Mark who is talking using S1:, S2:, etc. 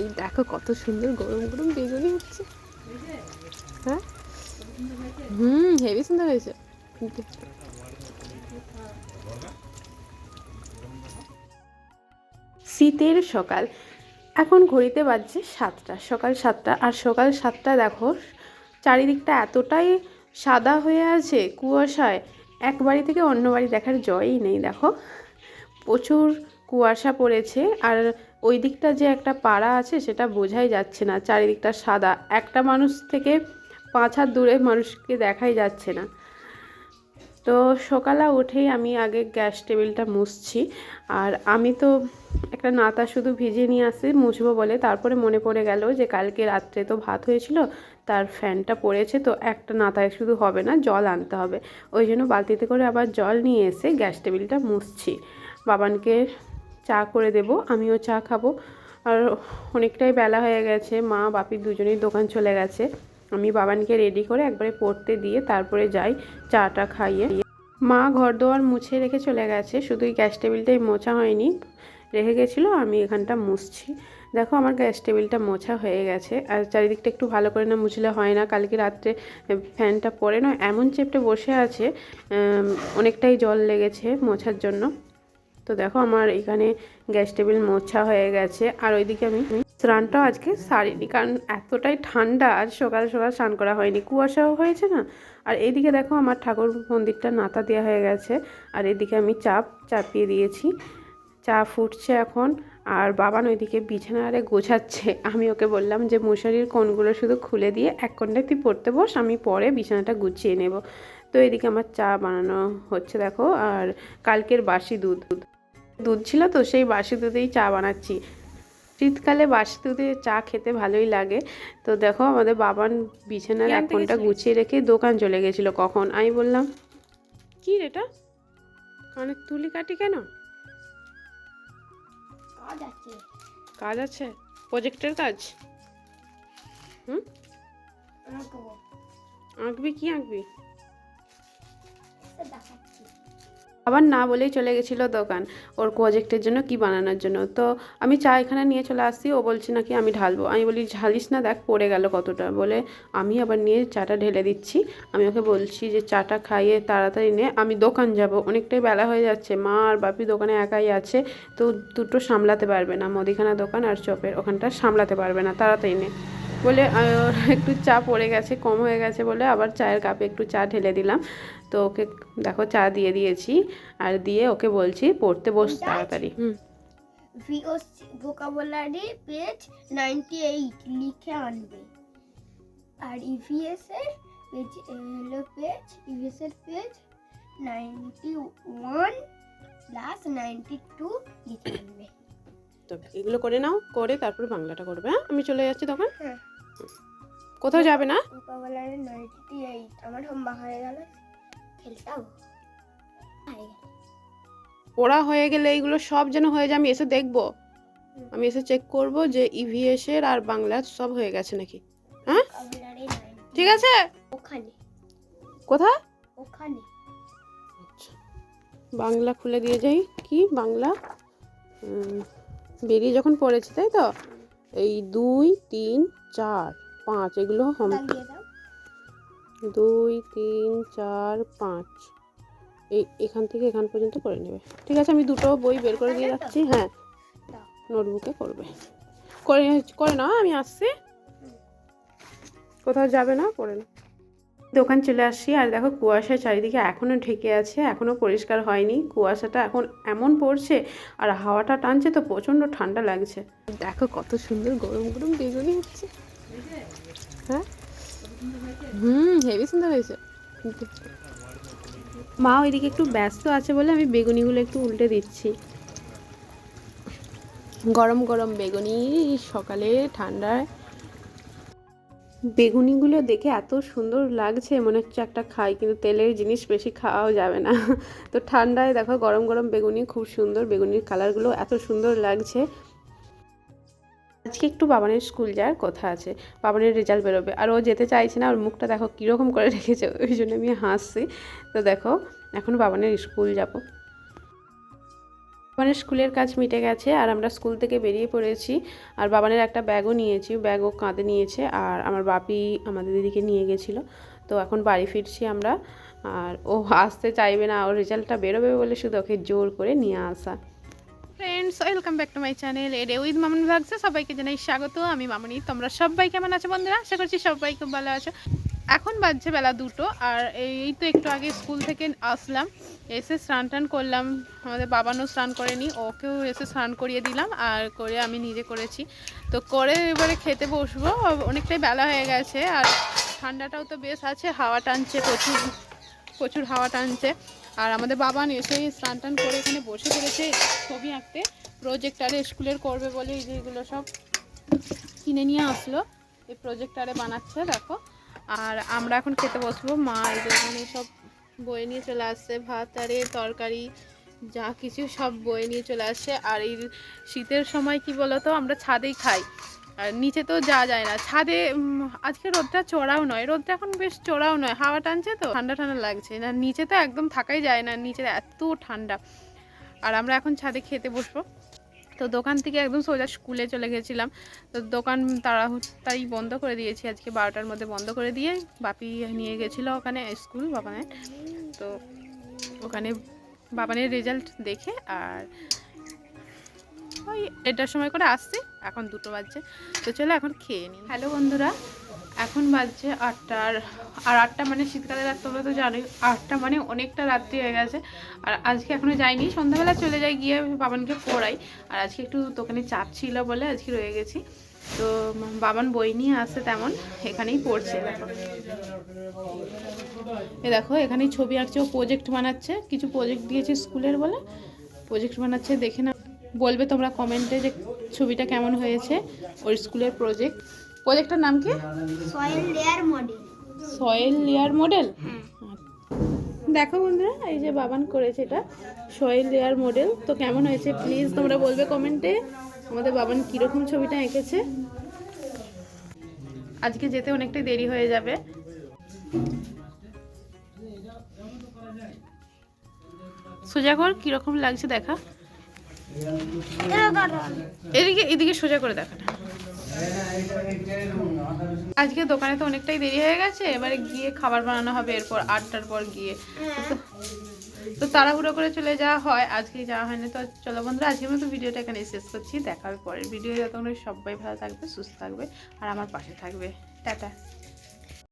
S1: এই দেখো কত সুন্দর গরম গরম বেগুনি হচ্ছে। হ্যাঁ? হুম, হেভি সুন্দর হয়েছে। শীতের সকাল। এখন ঘড়িতে বাজছে সাতটা, সকাল সাতটা। আর সকাল সাতটা দেখো, চারিদিকটা এতটাই সাদা হয়ে আছে কুয়াশায়, এক বাড়ি থেকে অন্য বাড়ি দেখার জয়ই নেই, দেখো। প্রচুর কুয়াশা পড়েছে, আর ওই দিকটা যে একটা পাড়া আছে সেটা বোঝাই যাচ্ছে না, চারিদিকটা সাদা। একটা মানুষ থেকে পাঁচ হাত দূরে মানুষকে দেখাই যাচ্ছে না। তো সকালে উঠেই আমি আগে গ্যাস টেবিলটা মুছছি, আর আমি তো একটা নাতা শুধু ভিজিয়ে নিয়ে আসি, মুছবো বলে। তারপরে মনে পড়ে গেল যে কালকে রাত্রে তো ভাত হয়েছিল, তার ফ্যানটা পড়েছে, তো একটা নাতায় শুধু হবে না, জল আনতে হবে। ওই জন্য বালতিতে করে আবার জল নিয়ে এসে গ্যাস টেবিলটা মুছছি। বাবানকে চা করে দেব, আমিও চা খাব। আর অনেকটাই বেলা হয়ে গেছে, মা, বাপি দুজনেই দোকান চলে গেছে। আমি বাবানকে রেডি করে একবারে পড়তে দিয়ে তারপরে যাই চাটা খাইয়ে। মা ঘর দোয়ার মুছে রেখে চলে গেছে, শুধু গ্যাস টেবিলটাই মোছা হয়নি। রেখে গেছিল, আমি এখানটা মুছছি। দেখো আমার গ্যাস টেবিলটা মোছা হয়ে গেছে, আর চারিদিকটা একটু ভালো করে না মুছলে হয় না। কালকে রাত্রে ফ্যানটা পড়ে না এমন চেপটে বসে আছে অনেকটাই জল লেগেছে মোছার জন্য। তো দেখো আমার এখানে গ্যাস টেবিল মোছা হয়ে গেছে। আর ওইদিকে আমি স্নানটাও আজকে সারিনি, কারণ এতটাই ঠান্ডা আজ সকাল সকাল স্নান করা হয়নি। কুয়াশাও হয়েছে না? আর এইদিকে দেখো আমার ঠাকুর মন্দিরটা নাতা দেওয়া হয়ে গেছে। আর এদিকে আমি চাপ চাপিয়ে দিয়েছি। চা ফুটছে এখন। আর বাবান ওইদিকে বিছানারে গোছাচ্ছে। আমি ওকে বললাম যে, মশারির কোণগুলো শুধু খুলে দিয়ে এক কোণটায় তুই পড়তে বস, আমি পরে বিছানাটা গুছিয়ে নেব। তো এদিকে আমার চা বানানো হচ্ছে দেখো। আর কালকের বাসি দুধ। দুধ ছিল তো সেই বাসি দুধেই চা বানাচ্ছি। শীতকালে বাসি দুধে চা খেতে ভালোই লাগে। তো দেখো আমাদের বাবান বিছানার এক
S2: গেছিলিস?
S1: গুছিয়ে রেখে দোকান চলে গেছিল। কখন? আমি বললাম কি এটা? কানে তুলি কাটি কেন?
S2: কাজ আছে।
S1: কাজ আছে? প্রজেক্টের কাজ? হুম?
S2: আঁকবি।
S1: কি আঁকবি? আবার না বলেই চলে গেছিল দোকান, ওর প্রজেক্টের জন্য কি বানানোর জন্য। তো আমি চা এখানে নিয়ে চলে আসছি, ও বলছে নাকি আমি ঢালবো। আমি বলি, ঢালিস না দেখ, পড়ে গেল কতটা। বলে, আমি আবার নিয়ে চাটা ঢেলে দিচ্ছি। আমি ওকে বলছি যে, চাটা খাইয়ে তাড়াতাড়ি নে, আমি দোকান যাব। অনেকটাই বেলা হয়ে যাচ্ছে, মা আর বাপি দোকানে একাই আছে, তো দুটো সামলাতে পারবে না। মুদিখানা দোকান আর চপের, ওখানটা সামলাতে পারবে না, তাড়াতাড়ি নে। বলে একটু চা পড়ে গেছে কম হয়ে গেছে বলে আবার চায়ের কাপে একটু চা ঢেলে দিলাম। তো ওকে দেখো চা দিয়ে দিয়েছি আর দিয়ে ওকে বলছি পড়তে বস তাড়াতাড়ি। হুম।
S2: ভিওস ভোকাবুলারি পেজ নাইনটি এইট লিখে আনবে। আর ইভিএস এর পেজ হলো পেজ ইভিএস এর page ninety one plus ninety two লিখে আনবে।
S1: তো এগুলো করে নাও করে তারপর বাংলাটা করবে হ্যাঁ? আমি চলে যাচ্ছি তখন?
S2: হ্যাঁ।
S1: কোথাও যাবে না?
S2: ভোকাবুলারি নাইনটি এইট আমার হোমওয়ার্ক হয়ে গেল। খেলতাম।
S1: পড়া হয়ে গেলে এইগুলো সব যেন হয়ে যায় আমি এসে দেখব। আমি এসে চেক করব যে ইভিএস এর আর বাংলার সব হয়ে গেছে নাকি। হ্যাঁ? ঠিক আছে?
S2: ওখানে।
S1: কোথায়?
S2: ওখানে।
S1: আচ্ছা। বাংলা খুলে দিয়ে যাই। কি? বাংলা? বেরিয়ে যখন পড়েছে তাই তো? এই দুই তিন চার পাঁচ এগুলো হম দুই তিন চার পাঁচ। এই এখান থেকে এখান পর্যন্ত করে নেবে। ঠিক আছে আমি দুটো বই বের করে দিয়ে যাচ্ছি হ্যাঁ। নোটবুকে করবে। করে করে না আমি আসছি। কোথাও যাবে না করে না দোকান চলে আসছি আর দেখো কুয়াশা চারিদিকে এখনও ঢেকে আছে এখনও পরিষ্কার হয়নি। কুয়াশাটা এখন এমন পড়ছে, আর হাওয়াটা টানছে তো প্রচণ্ড ঠান্ডা লাগছে। দেখো কত সুন্দর গরম গরম বেগুনি হচ্ছে। হ্যাঁ? হুম, হেভি সুন্দর হয়েছে। মা ওইদিকে একটু ব্যস্ত আছে বলে আমি বেগুনিগুলো একটু উল্টে দিচ্ছি। গরম গরম বেগুনি, সকালে ঠান্ডায়। বেগুনিগুলো দেখে এত সুন্দর লাগছে, মনে হচ্ছে একটা খাই, কিন্তু তেলের জিনিস বেশি খাওয়াও যাবে না। তো ঠান্ডায় দেখো গরম গরম বেগুনি, খুব সুন্দর বেগুনির কালারগুলো এত সুন্দর লাগছে। আজকে একটু বাবানের স্কুল যাওয়ার কথা আছে, বাবানের রেজাল্ট বেরোবে। আর ও যেতে চাইছে না, ওর মুখটা দেখো কীরকম করে রেখেছে, ওই জন্য আমি হাসছি। তো দেখো, এখন বাবানের স্কুল যাব। বাবানের স্কুলের কাজ মিটে গেছে আর আমরা স্কুল থেকে বেরিয়ে পড়েছি আর বাবানের একটা ব্যাগও নিয়েছি, ব্যাগও কাঁধে নিয়েছে আর আমার বাপি আমাদের দিদিকে নিয়ে গেছিল। তো এখন বাড়ি ফিরছি আমরা আর ও আসতে চাইবে না, ওর রেজাল্টটা বেরোবে বলে শুধু ওকে জোর করে নিয়ে আসা। Friends welcome back to my channel এডে with Mamoni ভাগছে সবাইকে জানাই স্বাগত। আমি মামনি, তোমরা সবাই কেমন আছো বন্ধুরা? আশা করছি সবাই খুব ভালো আছো। এখন বাজছে বেলা দুটো, আর এই তো একটু আগে স্কুল থেকে আসলাম, এসে স্নান টান করলাম। আমাদের বাবানও স্নান করেনি, ওকেও এসে স্নান করিয়ে দিলাম, আর করে আমি নিজে করেছি। তো করে এবারে খেতে বসবো, অনেকটাই বেলা হয়ে গেছে, আর ঠান্ডাটাও তো বেশ আছে, হাওয়া টানছে প্রচুর প্রচুর হাওয়া টানছে। আর আমাদের বাবান এসেই স্নান টান করে এখানে বসে পড়েছে ছবি আঁকতে প্রজেক্টারে স্কুলের করবে বলে এই যে এগুলো সব কিনে নিয়ে আসলো, এই প্রজেক্টারে বানাচ্ছে, দেখো। আর আমরা এখন খেতে বসবো। মা এই এখানে সব বয়ে নিয়ে চলে আসছে, ভাত, আরে তরকারি, যা কিছু সব বয়ে নিয়ে চলে আসছে। আর এই শীতের সময় কি বলতো, আমরা ছাদেই খাই। আর নিচে তো যাওয়া যায় না। ছাদে আজকে রোদটা চড়াও নয়। রোদটা এখন বেশ চড়াও নয়। হাওয়া টানছে তো, ঠান্ডা ঠান্ডা লাগছে। না, নিচে তো একদম থাকাই যায় না। নিচে এত ঠান্ডা। আর আমরা এখন ছাদে খেতে বসবো। তো দোকান থেকে একদম সোজা স্কুলে চলে গেছিলাম। তো দোকান তাড়াহুড়াই বন্ধ করে দিয়েছি। আজকে বারোটার মধ্যে বন্ধ করে দিয়ে বাপি নিয়ে গেছিল ওখানে স্কুল, বাবানের। তো ওখানে বাবানের রেজাল্ট দেখে আর ওই এটার সময় করে আসছি। এখন দুটো বাজছে। তো চলো এখন খেয়ে নিই। হ্যালো বন্ধুরা এখন বাজছে আটটা আর আটটা মানে শীতকালে রাত তোমরা তো জানোই, আটটা মানে অনেকটা রাত্রি হয়ে গেছে। আর আজকে এখনও যাইনি, সন্ধ্যাবেলা চলে যাই গিয়ে বাবানকে পড়াই। আর আজকে একটু দোকানে চাপ ছিল বলে আজকে রয়ে গেছি। তো বাবান বই নিয়ে আসছে তেমন, এখানেই পড়ছে। দেখো এ দেখো, এখানেই ছবি আঁকছে, ও প্রজেক্ট বানাচ্ছে। কিছু প্রজেক্ট দিয়েছে স্কুলের বলে প্রজেক্ট বানাচ্ছে, দেখে না বলবে তোমরা কমেন্টে যে ছবিটা কেমন হয়েছে ওর স্কুলের প্রজেক্ট প্রজেক্টটার নাম কি?
S2: Soil layer model
S1: soil layer model দেখো বন্ধুরা এই যে বাবান করেছে এটা সয়েল লেয়ার মডেল তো কেমন হয়েছে? প্লিজ তোমরা বলবে কমেন্টে আমাদের বাবান কীরকম ছবিটা এঁকেছে? আজকে যেতে অনেকটাই দেরি হয়ে যাবে। সোজা কর কীরকম লাগছে দেখা। এদিকে এদিকে সোজা করে দেখা না আজকে দোকানে তো অনেকটাই দেরি হয়ে গেছে, এবারে গিয়ে খাবার বানানো হবে, এরপর আটটার পর গিয়ে। তো তাড়াহুড়ো করে চলে যাওয়া হয় আজকে যাওয়া হয়নি। তো চলো বন্ধুরা, আজকের মতো ভিডিওটা এখানে শেষ করছি। দেখার হবে পরের ভিডিও যতক্ষণ সবাই ভালো থাকবে, সুস্থ থাকবে, আর আমার পাশে থাকবে। টাটা।